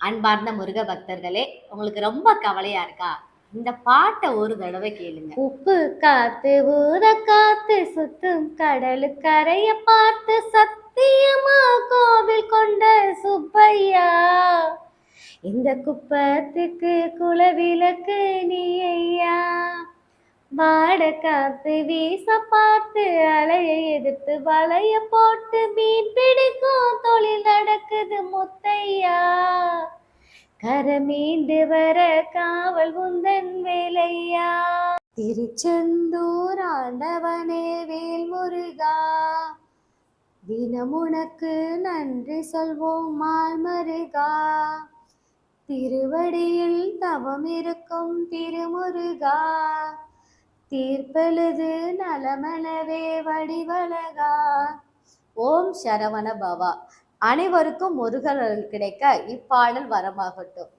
அன்பார்ந்த முருக பக்தர்களே உங்களுக்கு ரொம்ப கவலையா இருக்கா? இந்த பாட்டை ஒரு தடவை கேளுங்க. உப்பு காத்து ஊத காத்து சுத்தும் கடலு கரைய பார்த்து சத்தியமா கோவில் கொண்ட சுப்பையா? இந்த குப்பத்துக்கு குலவிளக்கு நீ ஐயா வாட காத்து வீச பார்த்து அலைய எதிர்த்து வலைய போட்டு மீன் பிடிக்கும் தொழில் கரமீண்டு வர காவல் உந்தன் வேலையா? திருச்செந்தூர் ஆண்டவனே வேல் முருகா தினம் உனக்கு நன்றி சொல்வோம் மால் திருவடியில் தவம் இருக்கும் திருமுருகா. தீர்ப்பெழுது நலமளவே வடிவழகா. ஓம் சரவண பவா. அனைவருக்கும் முருகர் கிடைக்க இப்பாடல் வரமாகட்டும்.